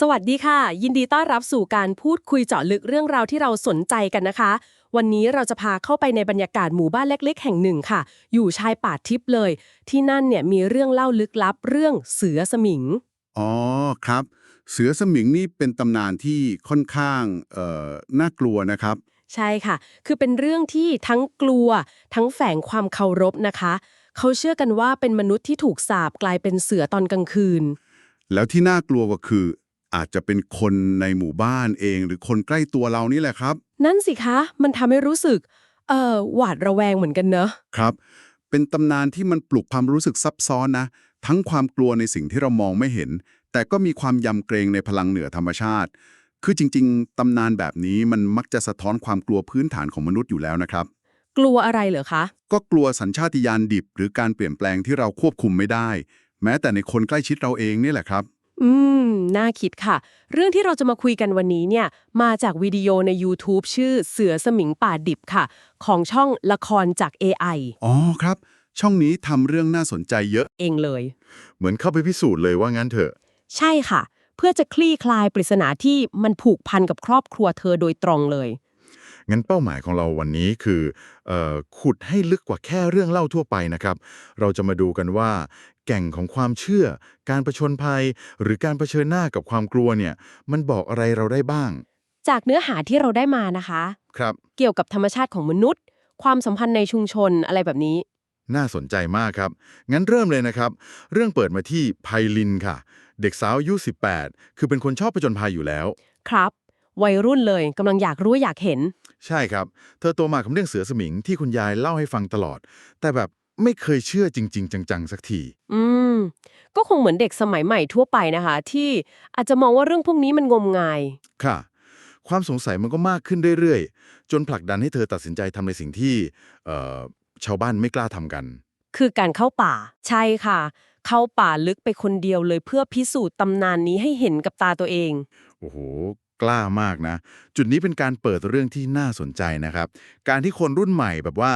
สวัสดีค่ะ ยินดีต้อนรับสู่การพูดคุยเจาะลึกเรื่องราวที่เราสนใจกันนะคะ วันนี้เราจะพาเข้าไปในบรรยากาศหมู่บ้านเล็ก ๆ แห่งหนึ่งค่ะ อยู่ชายป่าทิพย์เลย ที่นั่นเนี่ยมีเรื่องเล่าลึกลับเรื่องเสือสมิง อ๋อครับ เสือสมิงนี่เป็นตำนานที่ค่อนข้างเอ่อน่ากลัวนะครับ ใช่ค่ะ คือเป็นเรื่องที่ทั้งกลัว ทั้งแฝงความเคารพนะคะ เขาเชื่อกันว่าเป็นมนุษย์ที่ถูกสาบกลายเป็นเสือตอนกลางคืน แล้วที่น่ากลัวก็คือ อาจจะเป็นคนในหมู่บ้านเอง หรือคนใกล้ตัวเรานี่แหละครับ นั่นสิคะ มันทำให้รู้สึก เอ่อ หวาดระแวงเหมือนกันเนอะ ครับ เป็นตำนานที่มันปลุกความรู้สึกซับซ้อนนะ ทั้งความกลัวในสิ่งที่เรามองไม่เห็น แต่ก็มีความยำเกรงในพลังเหนือธรรมชาติ คือจริง ๆ ตำนานแบบนี้มันมักจะสะท้อนความกลัวพื้นฐานของมนุษย์อยู่แล้วนะครับ กลัวอะไรเหรอคะ ก็กลัวสัญชาติญาณดิบ หรือการเปลี่ยนแปลงที่เราควบคุมไม่ได้ แม้แต่ในคนใกล้ชิดเราเองนี่แหละครับ อืม น่าคิดค่ะ เรื่องที่เราจะมาคุยกันวันนี้เนี่ย มาจากวิดีโอใน YouTube ชื่อเสือสมิงป่าดิบค่ะ ของช่องละครจาก AI อ๋อครับ ช่องนี้ทำเรื่องน่าสนใจเยอะ เองเลย เหมือนเข้าไปพิสูจน์เลยว่างั้นเถอะ ใช่ค่ะ เพื่อจะคลี่คลายปริศนาที่มันผูกพันกับครอบครัวเธอโดยตรงเลย งั้นเป้าหมายของเราวันนี้คือเออขุดให้ลึกกว่าแค่เรื่องเล่าทั่วไปนะครับ เราจะมาดูกันว่า แก่งของความเชื่อ การประชนภัย หรือการเผชิญหน้ากับความกลัวเนี่ยมันบอกอะไรเราได้บ้าง จากเนื้อหาที่เราได้มานะคะ ครับ เกี่ยวกับธรรมชาติของมนุษย์ ความสัมพันธ์ในชุมชนอะไรแบบนี้ น่าสนใจมากครับ งั้นเริ่มเลยนะครับ เรื่องเปิดมาที่ไพลินค่ะ เด็กสาวอายุ 18 คือเป็นคนชอบผจญภัยอยู่แล้ว ครับ วัยรุ่นเลยกำลังอยากรู้อยากเห็น ใช่ครับ เธอโตมากับเรื่องเสือสมิงที่คุณยายเล่าให้ฟังตลอด แต่แบบไม่เคยเชื่อจริง ๆ จัง ๆ สักที อืม ก็คงเหมือนเด็กสมัยใหม่ทั่วไปนะคะ ที่อาจจะมองว่าเรื่องพวกนี้มันงมงาย ค่ะ ความสงสัยมันก็มากขึ้นเรื่อยๆ จนผลักดันให้เธอตัดสินใจทำในสิ่งที่เอ่อชาวบ้านไม่กล้าทำกัน คือการเข้าป่า ใช่ค่ะ เข้าป่าลึกไปคนเดียวเลยเพื่อพิสูจน์ตำนานนี้ให้เห็นกับตาตัวเอง โอ้โห กล้ามากนะ จุดนี้เป็นการเปิดเรื่องที่น่าสนใจนะครับ การที่คนรุ่นใหม่แบบว่า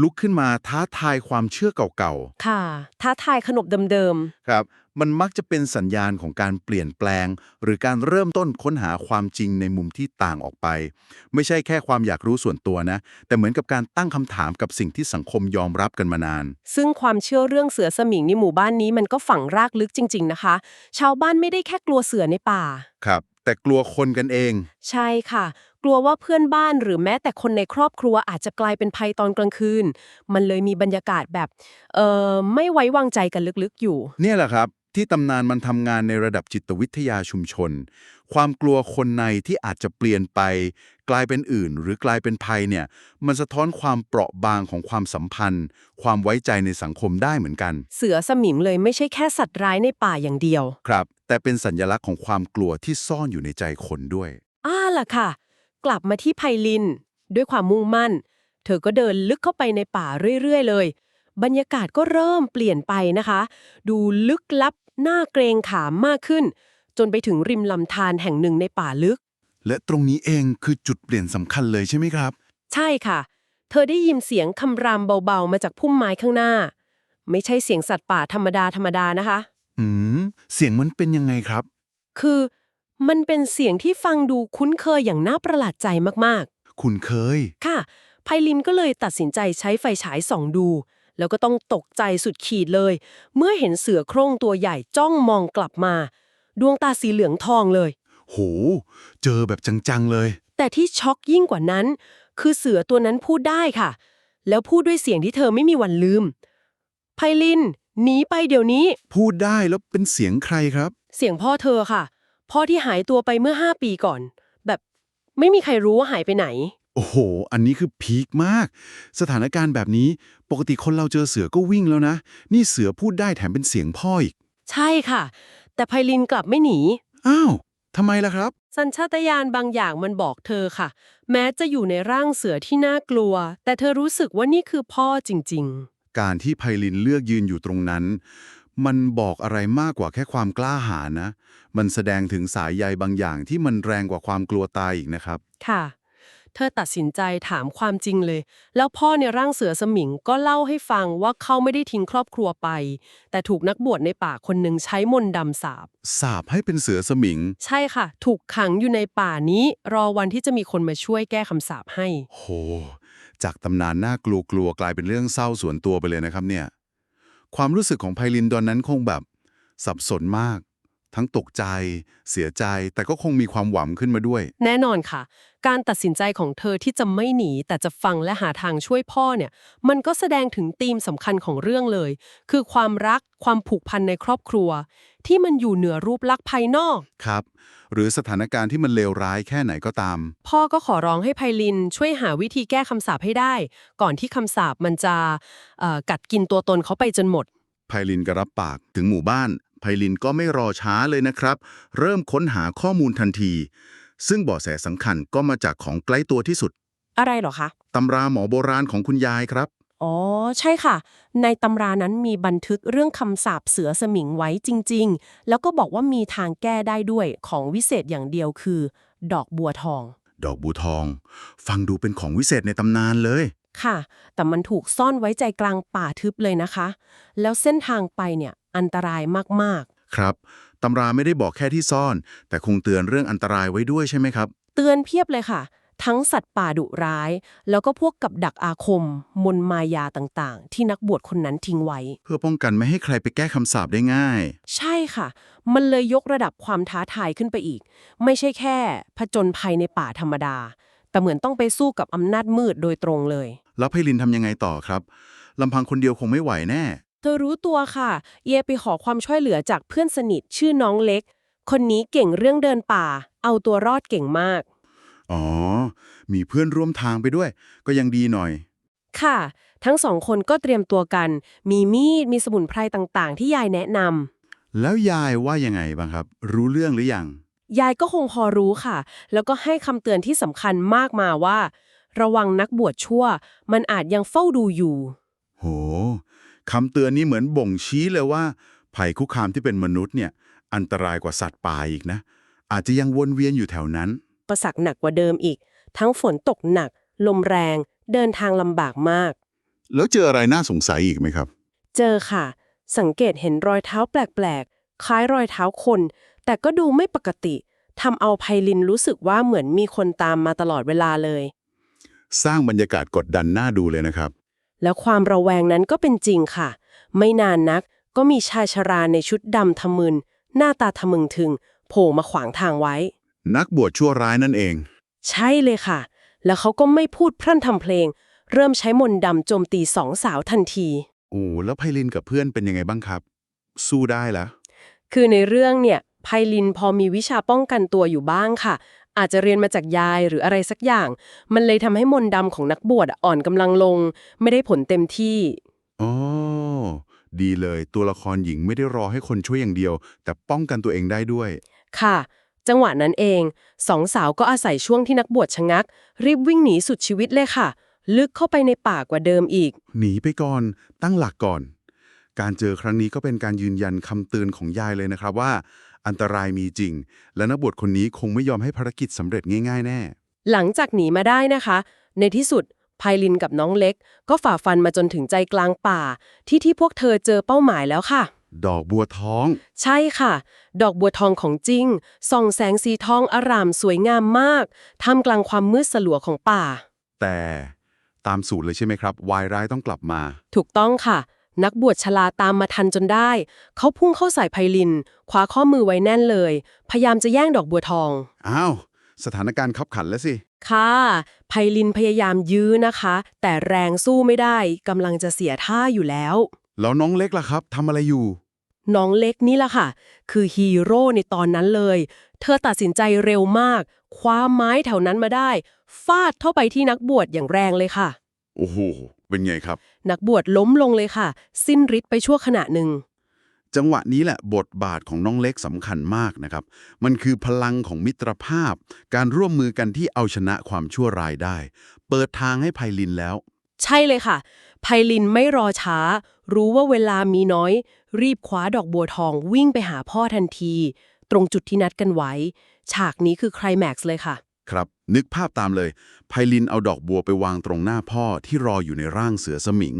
ลุกขึ้นมาท้าทายความเชื่อเก่าค่ะ ท้าทายขนบเดิมๆ ครับ มันมักจะเป็นสัญญาณของการเปลี่ยนแปลง หรือการเริ่มต้นค้นหาความจริงในมุมที่ต่างออกไป ไม่ใช่แค่ความอยากรู้ส่วนตัวนะ แต่เหมือนกับการตั้งคำถามกับสิ่งที่สังคมยอมรับกันมานานๆซึ่งความเชื่อเรื่องเสือสมิงในหมู่บ้านนี้มันก็ฝังรากลึกจริง ๆ นะคะ ชาวบ้านไม่ได้แค่กลัวเสือในป่า ครับ แต่กลัวคนกันเอง ใช่ค่ะ กลัวว่าเพื่อนบ้านหรือแม้แต่คนในครอบครัวอาจจะกลายเป็นภัยตอนกลางคืน มันเลยมีบรรยากาศแบบ เอ่อ ไม่ไว้วางใจกันลึกๆอยู่ เนี่ยแหละครับ ที่ตำนานมันทำงานในระดับจิตวิทยาชุมชน ความกลัวคนในที่อาจจะเปลี่ยนไป กลายเป็นอื่น หรือกลายเป็นภัยเนี่ย มันสะท้อนความเปราะบางของความสัมพันธ์ ความไว้ใจในสังคมได้เหมือนกัน เสือสมิงเลยไม่ใช่แค่สัตว์ร้ายในป่าอย่างเดียว ครับ แต่เป็นสัญลักษณ์ของความกลัวที่ซ่อนอยู่ในใจคนด้วยอ้าล่ะค่ะ กลับมาที่ไพลิน ด้วยความมุ่งมั่น เธอก็เดินลึกเข้าไปในป่าเรื่อยๆเลยบรรยากาศก็เริ่มเปลี่ยนไปนะคะ ดูลึกลับ น่าเกรงขามมากขึ้น จนไปถึงริมลำธารแห่งหนึ่งในป่าลึก และตรงนี้เองคือจุดเปลี่ยนสำคัญเลยใช่ไหมครับ ใช่ค่ะ เธอได้ยินเสียงคำรามเบาๆ มาจากพุ่มไม้ข้างหน้า ไม่ใช่เสียงสัตว์ป่าธรรมดาธรรมดานะคะ อืม เสียงมันเป็นยังไงครับ คือมันเป็นเสียงที่ฟังดูคุ้นเคยอย่างน่าประหลาดใจมากๆ คุณเคย ค่ะไพลินก็เลยตัดสินใจใช้ไฟฉายส่องดู แล้วก็ต้องตกใจสุดขีดเลย เมื่อเห็นเสือโคร่งตัวใหญ่จ้องมองกลับมา ดวงตาสีเหลืองทองเลย โห เจอแบบจังๆเลย แต่ที่ช็อกยิ่งกว่านั้น คือเสือตัวนั้นพูดได้ค่ะ แล้วพูดด้วยเสียงที่เธอไม่มีวันลืม ไพลินหนีไปเดี๋ยวนี้ พูดได้แล้วเป็นเสียงใครครับ เสียงพ่อเธอค่ะ พ่อที่หายตัวไปเมื่อห้าปีก่อน แบบไม่มีใครรู้ว่าหายไปไหน โอ้โห อันนี้คือพีคมาก สถานการณ์แบบนี้ปกติคนเราเจอเสือก็วิ่งแล้วนะ นี่เสือพูดได้แถมเป็นเสียงพ่ออีก ใช่ค่ะ แต่ไพลินกลับไม่หนี อ้าวทำไมล่ะครับ สัญชาตญาณบางอย่างมันบอกเธอค่ะ แม้จะอยู่ในร่างเสือที่น่ากลัว แต่เธอรู้สึกว่านี่คือพ่อจริง การที่ไพลินเลือกยืนอยู่ตรงนั้น มันบอกอะไรมากกว่าแค่ความกล้าหาญนะ มันแสดงถึงสายใยบางอย่างที่มันแรงกว่าความกลัวตายอีกนะครับ ๆ ค่ะ เธอตัดสินใจถามความจริงเลย แล้วพ่อในร่างเสือสมิงก็เล่าให้ฟังว่าเขาไม่ได้ทิ้งครอบครัวไป แต่ถูกนักบวชในป่าคนหนึ่งใช้มนต์ดำสาบสาบให้เป็นเสือสมิง ใช่ค่ะ ถูกขังอยู่ในป่านี้ รอวันที่จะมีคนมาช่วยแก้คำสาปให้ โห จากตำนานน่ากลัวกลัวๆกลายเป็นเรื่องเศร้าส่วนตัวไปเลยนะครับเนี่ย ความรู้สึกของไพลินตอนนั้นคงแบบ สับสนมาก ทั้งตกใจ เสียใจ แต่ก็คงมีความหวังขึ้นมาด้วย แน่นอนค่ะ การตัดสินใจของเธอที่จะไม่หนี แต่จะฟังและหาทางช่วยพ่อเนี่ย มันก็แสดงถึงธีมสำคัญของเรื่องเลย คือความรักความผูกพันในครอบครัว ที่มันอยู่เหนือรูปลักษณ์ภายนอก ครับ หรือสถานการณ์ที่มันเลวร้ายแค่ไหนก็ตาม พ่อก็ขอร้องให้ไพลินช่วยหาวิธีแก้คำสาปให้ได้ ก่อนที่คำสาปมันจะเอ่อกัดกินตัวตนเขาไปจนหมด ไพลินก็รับปากถึงหมู่บ้าน ไพลินก็ไม่รอช้าเลยนะครับ เริ่มค้นหาข้อมูลทันที ซึ่งเบาะแสสำคัญก็มาจากของใกล้ตัวที่สุด อะไรเหรอคะ ตำราหมอโบราณของคุณยายครับ อ๋อ ใช่ค่ะ ในตำรานั้นมีบันทึกเรื่องคำสาปเสือสมิงไว้จริง ๆ แล้วก็บอกว่ามีทางแก้ได้ด้วยของวิเศษอย่างเดียวคือ ดอกบัวทอง ดอกบูทอง ฟังดูเป็นของวิเศษในตำนานเลยค่ะ แต่มันถูกซ่อนไว้ใจกลางป่าทึบเลยนะคะ แล้วเส้นทางไปเนี่ย อันตรายมากครับตำราไม่ได้บอกแค่ที่ซ่อน แต่คงเตือนเรื่องอันตรายไว้ด้วยใช่ไหมครับ ๆ เตือนเพียบเลยค่ะ ทั้งสัตว์ป่าดุร้าย แล้วก็พวกกับดักอาคม มนต์มายาต่างๆ ที่นักบวชคนนั้นทิ้งไว้ เพื่อป้องกันไม่ให้ใครไปแก้คำสาปได้ง่าย ใช่ค่ะ มันเลยยกระดับความท้าทายขึ้นไปอีก ไม่ใช่แค่ผจญภัยในป่าธรรมดา แต่เหมือนต้องไปสู้กับอำนาจมืดโดยตรงเลย แล้วไพลินทำยังไงต่อครับลำพังคนเดียวคงไม่ไหวแน่ เธอรู้ตัวค่ะ เยไปขอความช่วยเหลือจากเพื่อนสนิทชื่อน้องเล็ก คนนี้เก่งเรื่องเดินป่า เอาตัวรอดเก่งมาก อ๋อ มีเพื่อนร่วมทางไปด้วย ก็ยังดีหน่อย ค่ะ ทั้งสองคนก็เตรียมตัวกัน มีมีด มีสมุนไพรต่างๆ ที่ยายแนะนำ แล้วยายว่ายังไงบ้างครับ รู้เรื่องหรือยัง ยายก็คงพอรู้ค่ะ แล้วก็ให้คำเตือนที่สำคัญมากมาว่า ระวังนักบวชชั่ว มันอาจยังเฝ้าดูอยู่ โห คำเตือนนี้เหมือนบ่งชี้เลยว่า ภัยคุกคามที่เป็นมนุษย์เนี่ยอันตรายกว่าสัตว์ป่าอีกนะ อาจจะยังวนเวียนอยู่แถวนั้นประสักหนักกว่าเดิมอีก ทั้งฝนตกหนัก ลมแรง เดินทางลำบากมาก แล้วเจออะไรน่าสงสัยอีกไหมครับ เจอค่ะ สังเกตเห็นรอยเท้าแปลกๆ คล้ายรอยเท้าคน แต่ก็ดูไม่ปกติทำเอาไพลินรู้สึกว่าเหมือนมีคนตามมาตลอดเวลาเลย สร้างบรรยากาศกดดันน่าดูเลยนะครับ แล้วความระแวงนั้นก็เป็นจริงค่ะ ไม่นานนักก็มีชายชราในชุดดำทะมึน หน้าตาทะมึงถึง โผล่มาขวางทางไว้ นักบวชชั่วร้ายนั่นเอง ใช่เลยค่ะ แล้วเขาก็ไม่พูดพรั่นทำเพลง เริ่มใช้มนต์ดำโจมตีสองสาวทันที โอ้แล้วไพลินกับเพื่อนเป็นยังไงบ้างครับ สู้ได้แล้วคือในเรื่องเนี่ยไพลินพอมีวิชาป้องกันตัวอยู่บ้างค่ะ อาจจะเรียนมาจากยายหรืออะไรสักอย่าง มันเลยทำให้มนต์ดำของนักบวชอะอ่อนกำลังลง ไม่ได้ผลเต็มที่อ๋อดีเลยตัวละครหญิงไม่ได้รอให้คนช่วยอย่างเดียว แต่ป้องกันตัวเองได้ด้วย ค่ะ จังหวะนั้นเองสองสาวก็อาศัยช่วงที่นักบวชชะงัก รีบวิ่งหนีสุดชีวิตเลยค่ะ ลึกเข้าไปในป่ากว่าเดิมอีก หนีไปก่อนตั้งหลักก่อน การเจอครั้งนี้ก็เป็นการยืนยันคำเตือนของยายเลยนะครับว่า อันตรายมีจริง และนักบวชคนนี้คงไม่ยอมให้ภารกิจสำเร็จง่าย ๆ แน่ หลังจากหนีมาได้นะคะ ในที่สุดไพลินกับน้องเล็ก ก็ฝ่าฟันมาจนถึงใจกลางป่า ที่ที่พวกเธอเจอเป้าหมายแล้วค่ะ ดอกบัวท้อง ใช่ค่ะ ดอกบัวทองของจริง ส่องแสงสีทองอารามสวยงามมากท่ามกลางความมืดสลัวของป่า แต่ตามสูตรเลยใช่ไหมครับ วายร้ายต้องกลับมา ถูกต้องค่ะ นักบวชชลาตามมาทันจนได้ เขาพุ่งเข้าใส่ไพลินคว้าข้อมือไว้แน่นเลย พยายามจะแย่งดอกบัวทอง อ้าว สถานการณ์ขับขันแล้วสิ ค่ะไพลินพยายามยื้อนะคะ แต่แรงสู้ไม่ได้กำลังจะเสียท่าอยู่แล้ว แล้วน้องเล็กล่ะครับทำอะไรอยู่ น้องเล็กนี่แหละค่ะ คือฮีโร่ในตอนนั้นเลย เธอตัดสินใจเร็วมาก คว้าไม้แถวนั้นมาได้ ฟาดเข้าไปที่นักบวชอย่างแรงเลยค่ะ โอ้โห เป็นไงครับ นักบวชล้มลงเลยค่ะ สิ้นฤทธิ์ไปชั่วขณะหนึ่ง จังหวะนี้แหละบทบาทของน้องเล็กสำคัญมากนะครับ มันคือพลังของมิตรภาพ การร่วมมือกันที่เอาชนะความชั่วร้ายได้ เปิดทางให้ไพลินแล้ว ใช่เลยค่ะ ไพลินไม่รอช้า รู้ว่าเวลามีน้อย รีบคว้าดอกบัวทองวิ่งไปหาพ่อทันที ตรงจุดที่นัดกันไว้ ฉากนี้คือไคลแม็กซ์เลยค่ะ ครับ นึกภาพตามเลยไพลินเอาดอกบัวไปวางตรงหน้าพ่อที่รออยู่ในร่างเสือสมิง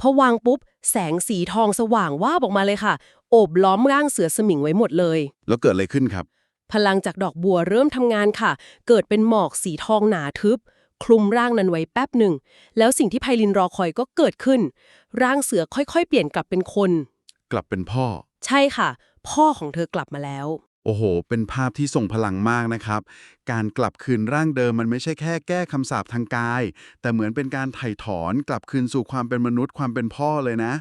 พอวางปุ๊บ แสงสีทองสว่างวาบออกมาเลยค่ะ โอบล้อมร่างเสือสมิงไว้หมดเลย แล้วเกิดอะไรขึ้นครับ พลังจากดอกบัวเริ่มทำงานค่ะ เกิดเป็นหมอกสีทองหนาทึบ คลุมร่างนั้นไว้แป๊บหนึ่ง แล้วสิ่งที่ไพลินรอคอยก็เกิดขึ้น ร่างเสือค่อยๆ เปลี่ยนกลับเป็นคน กลับเป็นพ่อ ใช่ค่ะ พ่อของเธอกลับมาแล้ว โอ้โห เป็นภาพที่ทรงพลังมากนะครับ การกลับคืนร่างเดิมมันไม่ใช่แค่แก้คำสาปทางกาย แต่เหมือนเป็นการไถ่ถอนกลับคืนสู่ความเป็นมนุษย์ความเป็นพ่อเลยนะ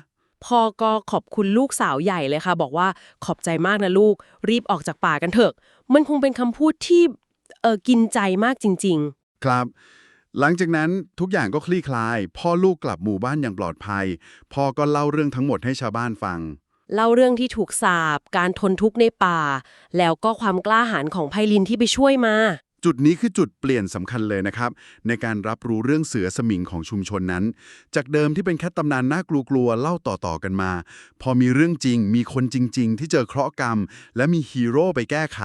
พ่อก็ขอบคุณลูกสาวใหญ่เลยค่ะ บอกว่าขอบใจมากนะลูก รีบออกจากป่ากันเถอะ มันคงเป็นคำพูดที่เออกินใจมากจริงครับ หลังจากนั้นทุกอย่างก็คลี่คลาย พ่อลูกกลับหมู่บ้านอย่างปลอดภัย พ่อก็เล่าเรื่องทั้งหมดให้ชาวบ้านฟังๆ เล่าเรื่องที่ถูกสาบ การทนทุกข์ในป่า แล้วก็ความกล้าหาญของไพลินที่ไปช่วยมา จุดนี้คือจุดเปลี่ยนสำคัญเลยนะครับ ในการรับรู้เรื่องเสือสมิงของชุมชนนั้น จากเดิมที่เป็นแค่ตำนานน่ากลัวๆเล่าต่อๆกันมา พอมีเรื่องจริง มีคนจริง ๆ ที่เจอเคราะห์กรรม และมีฮีโร่ไปแก้ไข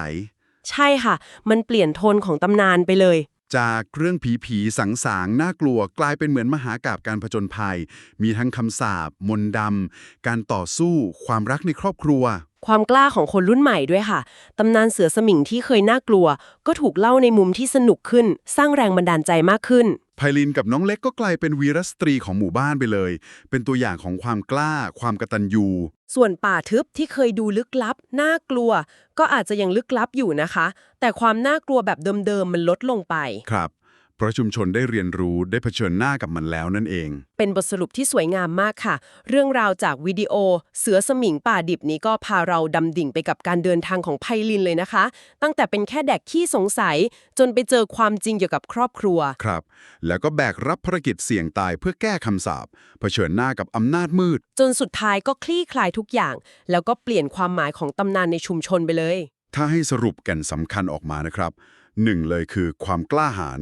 ใช่ค่ะ มันเปลี่ยนโทนของตำนานไปเลย จากเรื่องผีผีสังสางน่ากลัวกลายเป็นเหมือนมหากาบการผจญภัย มีทั้งคำสาบมนต์ดำการต่อสู้ ความรักในครอบครัวความกล้าของคนรุ่นใหม่ด้วยค่ะ ตำนานเสือสมิงที่เคยน่ากลัว ก็ถูกเล่าในมุมที่สนุกขึ้น สร้างแรงบันดาลใจมากขึ้น ไพลินกับน้องเล็กก็กลายเป็นวีรสตรีของหมู่บ้านไปเลย เป็นตัวอย่างของความกล้า ความกตัญญู ส่วนป่าทึบที่เคยดูลึกลับ น่ากลัว ก็อาจจะยังลึกลับอยู่นะคะ แต่ความน่ากลัวแบบเดิมๆมันลดลงไป ครับ เพราะชุมชนได้เรียนรู้ได้เผชิญหน้ากับมันแล้วนั่นเอง เป็นบทสรุปที่สวยงามมากค่ะ เรื่องราวจากวิดีโอ เสือสมิงป่าดิบนี้ก็พาเราดำดิ่งไปกับการเดินทางของไพลินเลยนะคะ ตั้งแต่เป็นแค่เด็กขี้สงสัย จนไปเจอความจริงเกี่ยวกับครอบครัว ครับ แล้วก็แบกรับภารกิจเสี่ยงตายเพื่อแก้คำสาปเผชิญหน้ากับอำนาจมืด จนสุดท้ายก็คลี่คลายทุกอย่าง แล้วก็เปลี่ยนความหมายของตำนานในชุมชนไปเลย ถ้าให้สรุปแกันสำคัญออกมานะครับ หนึ่งเลยคือความกล้าหาญ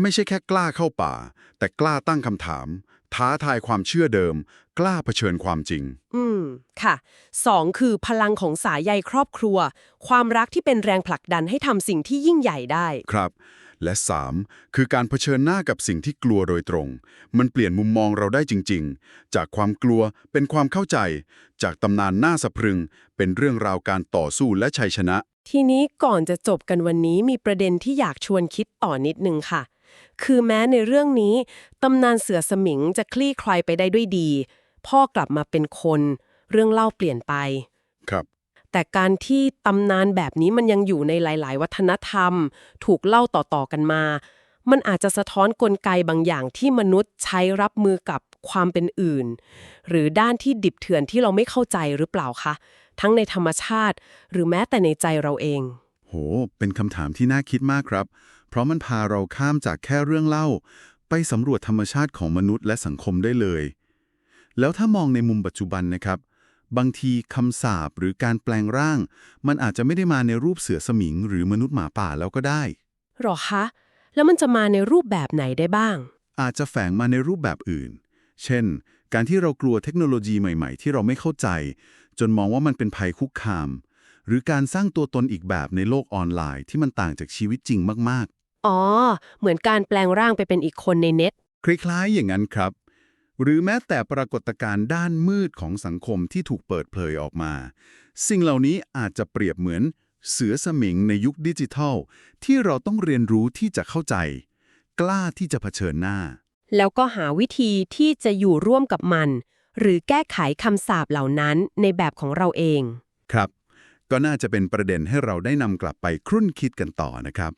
ไม่ใช่แค่กล้าเข้าป่า แต่กล้าตั้งคำถาม ท้าทายความเชื่อเดิม กล้าเผชิญความจริง อืม ค่ะสองคือพลังของสายใยครอบครัว ความรักที่เป็นแรงผลักดันให้ทำสิ่งที่ยิ่งใหญ่ได้ ครับ และ 3. คือการเผชิญหน้ากับสิ่งที่กลัวโดยตรง มันเปลี่ยนมุมมองเราได้จริง ๆ จากความกลัวเป็นความเข้าใจ จากตำนานหน้าสะพรึง เป็นเรื่องราวการต่อสู้และชัยชนะ ทีนี้ก่อนจะจบกันวันนี้มีประเด็นที่อยากชวนคิดต่อนิดนึงค่ะ คือแม้ในเรื่องนี้ตำนานเสือสมิงจะคลี่คลายไปได้ด้วยดี พ่อกลับมาเป็นคน เรื่องเล่าเปลี่ยนไป ครับ แต่การที่ตำนานแบบนี้มันยังอยู่ในหลาย ๆ วัฒนธรรม ถูกเล่าต่อๆกันมา มันอาจจะสะท้อนกลไกบางอย่างที่มนุษย์ใช้รับมือกับความเป็นอื่น หรือด้านที่ดิบเถื่อนที่เราไม่เข้าใจหรือเปล่าคะ ทั้งในธรรมชาติ หรือแม้แต่ในใจเราเอง โห เป็นคำถามที่น่าคิดมากครับ เพราะมันพาเราข้ามจากแค่เรื่องเล่า ไปสำรวจธรรมชาติของมนุษย์และสังคมได้เลย แล้วถ้ามองในมุมปัจจุบันนะครับ บางทีคำสาปหรือการแปลงร่าง มันอาจจะไม่ได้มาในรูปเสือสมิง หรือมนุษย์หมาป่าแล้วก็ได้ หรอคะ แล้วมันจะมาในรูปแบบไหนได้บ้าง อาจจะแฝงมาในรูปแบบอื่น เช่น การที่เรากลัวเทคโนโลยีใหม่ ๆ ที่เราไม่เข้าใจ จนมองว่ามันเป็นภัยคุกคาม หรือการสร้างตัวตนอีกแบบในโลกออนไลน์ที่มันต่างจากชีวิตจริงมากอ๋อ เหมือนการแปลงร่างไปเป็นอีกคนในเน็ตๆคล้ายๆ อย่างนั้นครับ หรือแม้แต่ปรากฏการณ์ด้านมืดของสังคมที่ถูกเปิดเผยออกมา สิ่งเหล่านี้อาจจะเปรียบเหมือนเสือสมิงในยุคดิจิทัล ที่เราต้องเรียนรู้ที่จะเข้าใจ กล้าที่จะเผชิญหน้า แล้วก็หาวิธีที่จะอยู่ร่วมกับมัน หรือแก้ไขคำสาปเหล่านั้นในแบบของเราเอง ครับ ก็น่าจะเป็นประเด็นให้เราได้นำกลับไปครุ่นคิดกันต่อนะครับ